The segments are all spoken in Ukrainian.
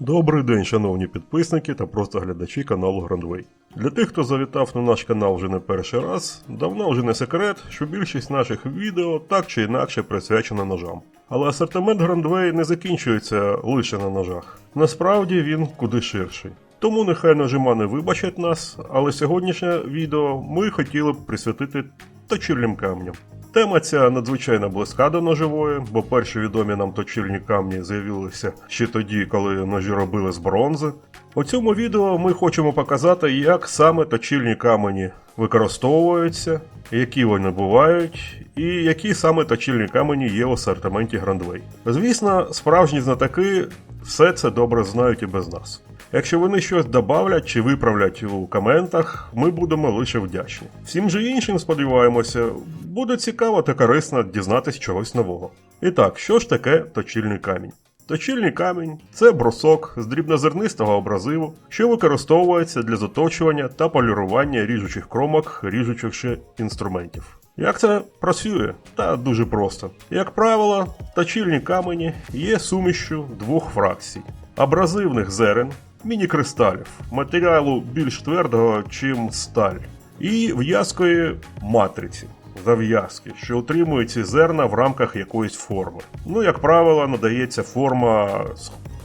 Добрий день, шановні підписники та просто глядачі каналу Грандвей. Для тих, хто завітав на наш канал вже не перший раз, давно вже не секрет, що більшість наших відео так чи інакше присвячена ножам. Але асортимент Грандвей не закінчується лише на ножах. Насправді він куди ширший. Тому нехай нажимани вибачать нас, але сьогоднішнє відео ми хотіли б присвятити точильним камням. Тема ця надзвичайно близька до ножової, бо перші відомі нам точильні камні з'явилися ще тоді, коли ножі робили з бронзи. У цьому відео ми хочемо показати, як саме точильні камені використовуються, які вони бувають, і які саме точильні камені є у асортименті Grandway. Звісно, справжні знатоки все це добре знають і без нас. Якщо вони щось добавлять чи виправлять у коментах, ми будемо лише вдячні. Всім же іншим, сподіваємося, буде цікаво та корисно дізнатись чогось нового. І так, що ж таке точильний камінь? Точильний камінь це брусок з дрібнозернистого абразиву, що використовується для заточування та полірування ріжучих кромок ріжучих інструментів. Як це працює? Та дуже просто. Як правило, точильні камені є сумішчю двох фракцій: абразивних зерен, міні-кристалів, матеріалу більш твердого, чим сталь, і в'язкої матриці. Зав'язки, що утримує ці зерна в рамках якоїсь форми. Ну, як правило, надається форма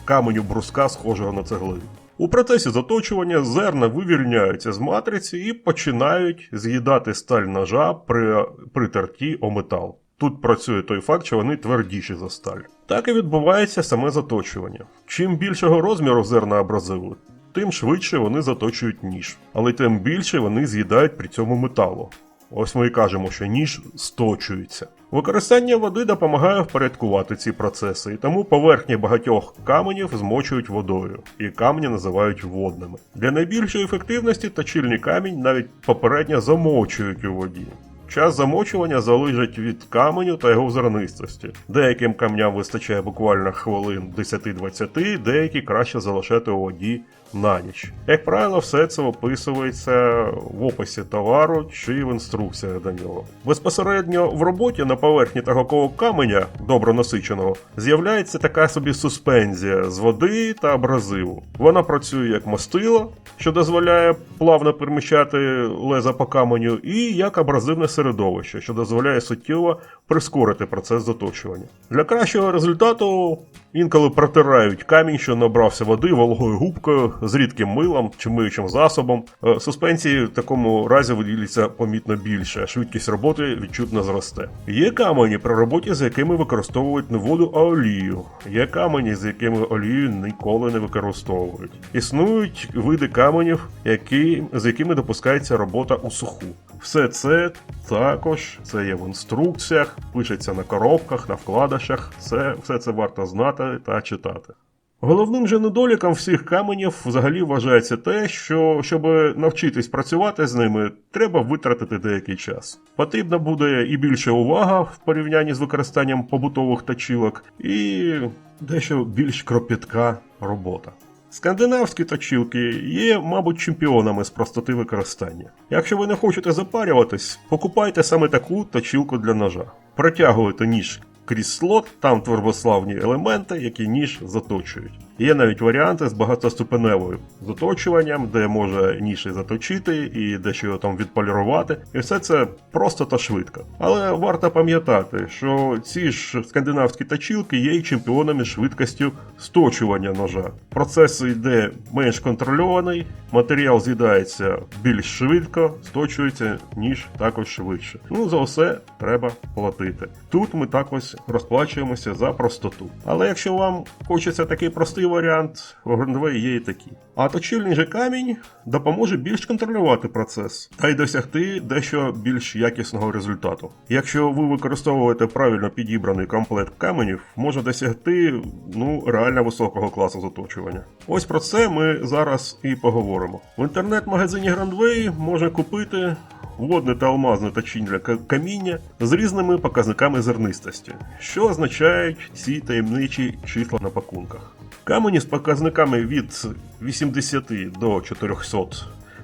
каменю бруска, схожого на цеглину. У процесі заточування зерна вивільняються з матриці і починають з'їдати сталь ножа при, при терті о метал. Тут працює той факт, що вони твердіші за сталь. Так і відбувається саме заточування. Чим більшого розміру зерна абразиву, тим швидше вони заточують ніж, але тим більше вони з'їдають при цьому металу. Ось ми і кажемо, що ніж сточується. Використання води допомагає впорядкувати ці процеси, і тому поверхні багатьох каменів змочують водою, і камні називають водними. Для найбільшої ефективності точильний камінь навіть попередньо замочують у воді. Час замочування залежить від каменю та його зернистості. Деяким камням вистачає буквально хвилин 10-20, деякі краще залишати у воді на ніч. Як правило, все це описується в описі товару чи в інструкціях до нього. Безпосередньо в роботі на поверхні такого каменя, добре насиченого, з'являється така собі суспензія з води та абразиву. Вона працює як мастило, що дозволяє плавно переміщати леза по каменю, і як абразивне середовище, що дозволяє суттєво прискорити процес заточування. Для кращого результату інколи протирають камінь, що набрався води вологою губкою з рідким милом чи миючим засобом. Е, Суспензії в такому разі виділяться помітно більше, швидкість роботи відчутно зросте. Є камені при роботі, з якими використовують не воду, а олію. Є камені, з якими олію ніколи не використовують. Існують види каменів, які, з якими допускається робота у суху. Все це також це є в інструкціях, пишеться на коробках, на вкладишах. Це все це варто знати та читати. Головним же недоліком всіх каменів взагалі вважається те, що щоб навчитись працювати з ними, треба витратити деякий час. Потрібна буде і більше увага в порівнянні з використанням побутових точилок, і дещо більш кропітка робота. Скандинавські точилки є, мабуть, чемпіонами з простоти використання. Якщо ви не хочете запарюватись, покупайте саме таку точилку для ножа. Протягуйте ніж крізь слот, там твердославні елементи, які ніж заточують. Є навіть варіанти з багатоступеневим заточуванням, де може ніж і заточити, і дещо його там відполірувати. І все це просто та швидко. Але варто пам'ятати, що ці ж скандинавські точилки є і чемпіонами швидкістю сточування ножа. Процес йде менш контрольований, матеріал з'їдається більш швидко, сточується ніж також швидше. Ну за все треба платити. Тут ми також розплачуємося за простоту. Але якщо вам хочеться такий простий варіант, у Grandway є і такі. А точильний же камінь допоможе більш контролювати процес та й досягти дещо більш якісного результату. Якщо ви використовуєте правильно підібраний комплект каменів, може досягти ну реально високого класу заточування. Ось про це ми зараз і поговоримо. В інтернет-магазині Grandway можна купити водне та алмазне точіння каміння з різними показниками зернистості, що означають ці таємничі числа на пакунках. Камені з показниками від 80 до 400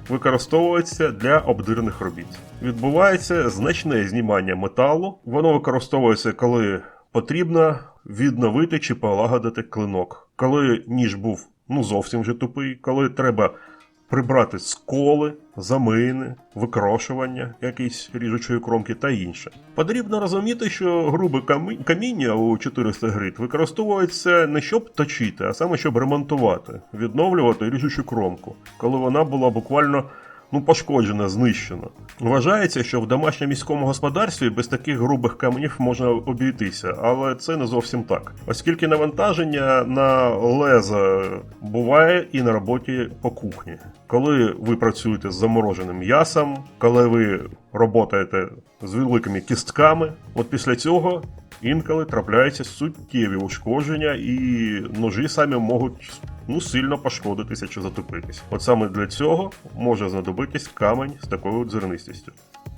використовуються для обдирних робіт. Відбувається значне знімання металу. Воно використовується, коли потрібно відновити чи полагодити клинок. Коли ніж був ну зовсім вже тупий, коли треба прибрати сколи, замини, викрошування якісь ріжучої кромки та інше. Потрібно розуміти, що грубе камі- каміння у 400 грит використовується не щоб точити, а саме щоб ремонтувати, відновлювати ріжучу кромку, коли вона була буквально ну, пошкоджена, знищена. Вважається, що в домашньому міському господарстві без таких грубих каменів можна обійтися, але це не зовсім так, оскільки навантаження на леза буває і на роботі по кухні. Коли ви працюєте з замороженим м'ясом, коли ви працюєте з великими кістками, от після цього інколи трапляються суттєві ушкодження, і ножі самі можуть ну, сильно пошкодитися чи затопитись. От саме для цього може знадобитись камень з такою зернистістю.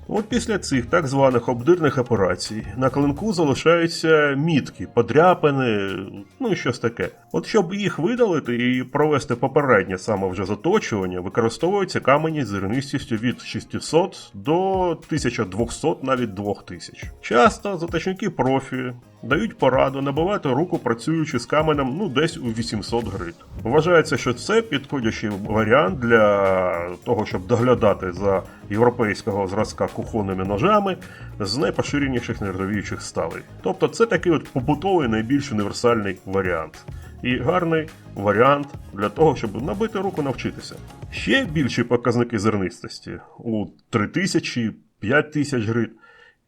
От після цих так званих обдирних операцій на клинку залишаються мітки, подряпини, ну і щось таке. От щоб їх видалити і провести попереднє саме вже заточування, використовуються камені з зернистістю від 600 до 1200, навіть 2000. Часто заточники профі дають пораду набивати руку, працюючи з каменем ну десь у 800 грит. Вважається, що це підходящий варіант для того, щоб доглядати за європейського зразка кухонними ножами з найпоширеніших нержавіючих сталей. Тобто це такий от побутовий найбільш універсальний варіант. І гарний варіант для того, щоб набити руку навчитися. Ще більші показники зернистості у 3000 5000 грит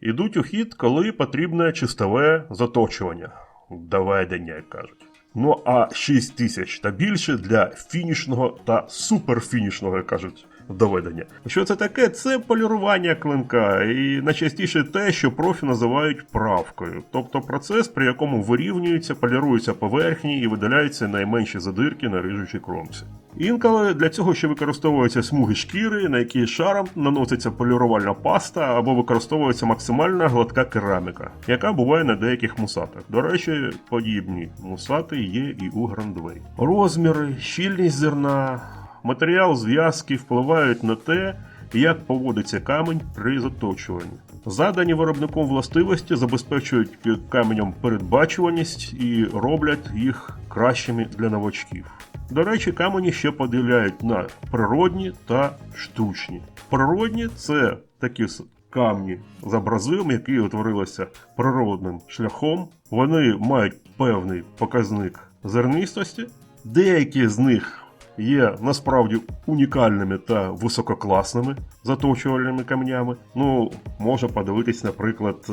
ідуть у хід, коли потрібне чистове заточування, доведення, як кажуть. Ну а 6 тисяч та більше для фінішного та суперфінішного, як кажуть, доведення. Що це таке? Це полірування клинка, і найчастіше те, що профі називають правкою, тобто процес, при якому вирівнюються, поліруються поверхні і видаляються найменші задирки на рижучій кромці. Інколи для цього ще використовуються смуги шкіри, на які шаром наноситься полірувальна паста або використовується максимально гладка кераміка, яка буває на деяких мусатах. До речі, подібні мусати є і у Грандвей. Розміри, щільність зерна, матеріал зв'язки впливають на те, як поводиться камінь при заточуванні. Задані виробником властивості забезпечують каменям передбачуваність і роблять їх кращими для новачків. До речі, камені ще поділяють на природні та штучні. Природні це такі камні з абразивом, які утворилися природним шляхом. Вони мають певний показник зернистості. Деякі з них є насправді унікальними та висококласними заточувальними камнями. Ну, можна подивитись, наприклад, е,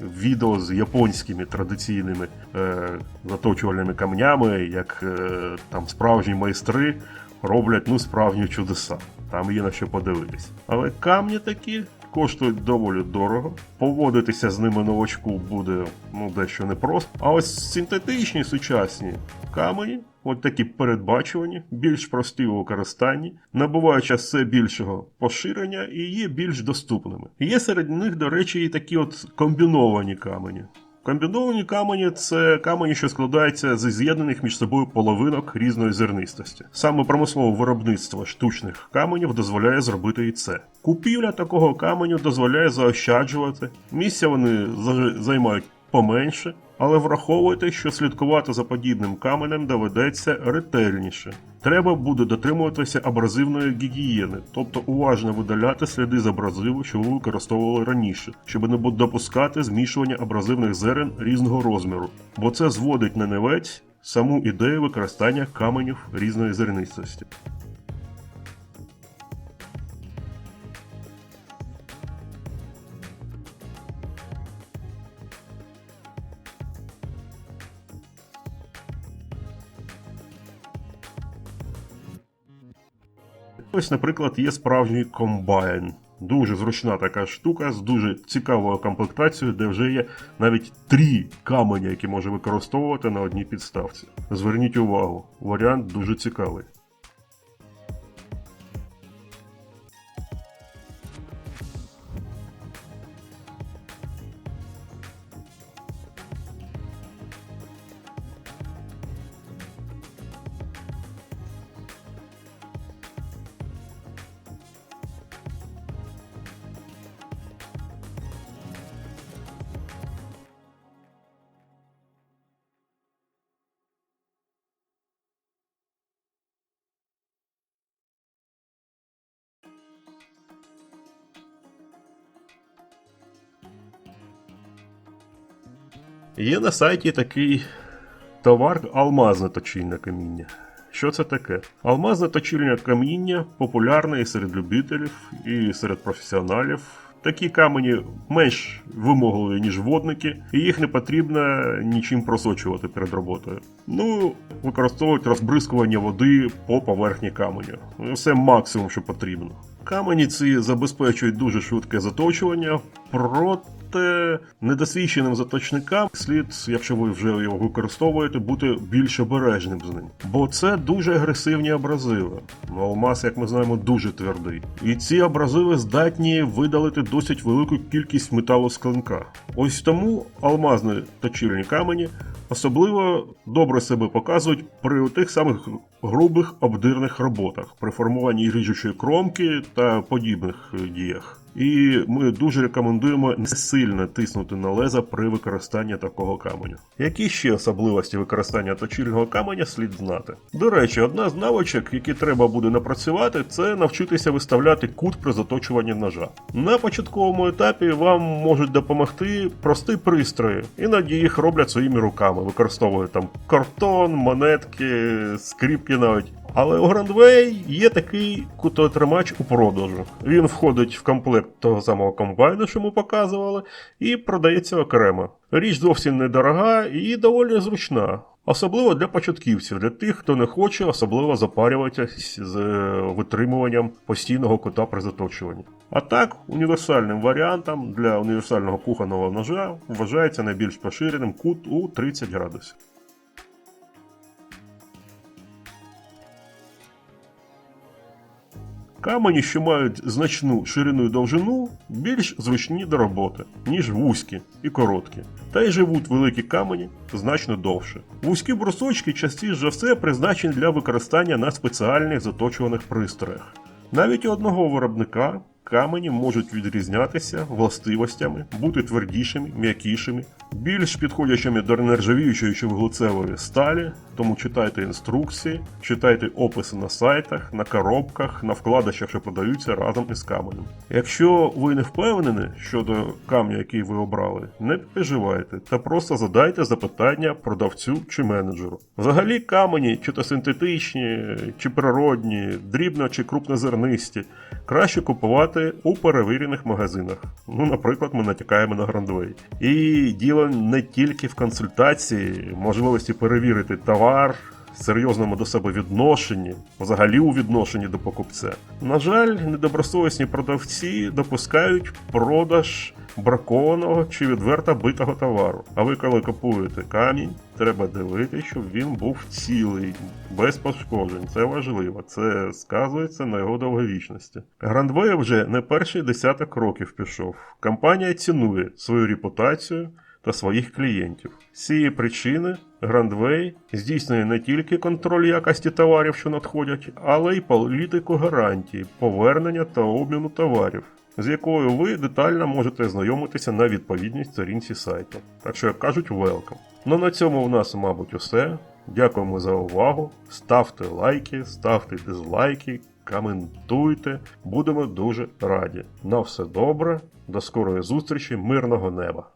відео з японськими традиційними е, заточувальними камнями, як е, там справжні майстри роблять ну, справжні чудеса. Там є на що подивитись. Але камні такі. Коштують доволі дорого, поводитися з ними новачку буде ну дещо непросто. А ось синтетичні сучасні камені, от такі передбачувані, більш прості у використанні, набуваючи все більшого поширення і є більш доступними. Є серед них, до речі, і такі от комбіновані камені. Комбіновані камені це камені, що складаються з з'єднаних між собою половинок різної зернистості. Саме промислове виробництво штучних каменів дозволяє зробити і це. Купівля такого каменю дозволяє заощаджувати. Місця вони займають поменше, але враховуйте, що слідкувати за подібним каменем доведеться ретельніше. Треба буде дотримуватися абразивної гігієни, тобто уважно видаляти сліди з абразиву, що ви використовували раніше, щоб не допускати змішування абразивних зерен різного розміру, бо це зводить на невець саму ідею використання каменів різної зернистості. Ось, наприклад, є справжній комбайн. Дуже зручна така штука з дуже цікавою комплектацією, де вже є навіть три каменя, які може використовувати на одній підставці. Зверніть увагу, варіант дуже цікавий. Є на сайті такий товар алмазне точильне каміння. Що це таке? Алмазне точильне каміння популярне і серед любителів, і серед професіоналів. Такі камені менш вимогливі, ніж водники, і їх не потрібно нічим просочувати перед роботою. Ну, використовують розбризкування води по поверхні каменю. Це максимум, що потрібно. Камені ці забезпечують дуже швидке заточування, проте недосвідченим заточникам слід, якщо ви вже його використовуєте, бути більш обережним з ним. Бо це дуже агресивні абразиви. Ну, Алмаз, як ми знаємо, дуже твердий. І ці абразиви здатні видалити досить велику кількість металу з. Ось тому алмазні точильні камені особливо добре себе показують при тих самих грубих обдирних роботах, при формуванні ріжучої кромки та подібних діях. І ми дуже рекомендуємо не сильно тиснути на леза при використанні такого каменю. Які ще особливості використання точильного каменя слід знати? До речі, одна з навичок, які треба буде напрацювати, це навчитися виставляти кут при заточуванні ножа. На початковому етапі вам можуть допомогти прості пристрої, іноді їх роблять своїми руками, використовують там картон, монетки, скріпки навіть. Але у Grandway є такий кутотримач у продажу. Він входить в комплект того самого комбайну, що ми показували, і продається окремо. Річ зовсім недорога і доволі зручна. Особливо для початківців, для тих, хто не хоче особливо запарюватися з е, витримуванням постійного кута при заточуванні. А так, універсальним варіантом для універсального кухонного ножа вважається найбільш поширеним кут у 30 градусів. Камені, що мають значну ширину і довжину, більш зручні до роботи, ніж вузькі і короткі. Та й живуть великі камені значно довше. Вузькі брусочки частіше за все призначені для використання на спеціальних заточуваних пристроях. Навіть у одного виробника камені можуть відрізнятися властивостями, бути твердішими, м'якішими, більш підходячими до нержавіючої чи вуглецевої сталі, тому читайте інструкції, читайте описи на сайтах, на коробках, на вкладачах, що продаються разом із каменем. Якщо ви не впевнені щодо камня, який ви обрали, не переживайте та просто задайте запитання продавцю чи менеджеру. Взагалі камені, чи то синтетичні, чи природні, дрібно чи крупнозернисті, краще купувати у перевірених магазинах. Ну, наприклад, ми натякаємо на Grandway. І діло не тільки в консультації, можливості перевірити товар. Серйозному до себе відношенні, взагалі у відношенні до покупця. На жаль, недобросовісні продавці допускають продаж бракованого чи відверто битого товару. А ви, коли купуєте камінь, треба дивитися, щоб він був цілий, без пошкоджень. Це важливо. Це сказується на його довговічності. Грандвей вже не перший десяток років пішов. Компанія цінує свою репутацію та своїх клієнтів. З цієї причини Grandway здійснює не тільки контроль якості товарів, що надходять, але й політику гарантії, повернення та обміну товарів, з якою ви детально можете знайомитися на відповідній сторінці сайту. Так що, як кажуть, welcome. Ну на цьому у нас, мабуть, усе. Дякуємо за увагу. Ставте лайки, ставте дизлайки, коментуйте. Будемо дуже раді. На все добре, до скорої зустрічі, мирного неба!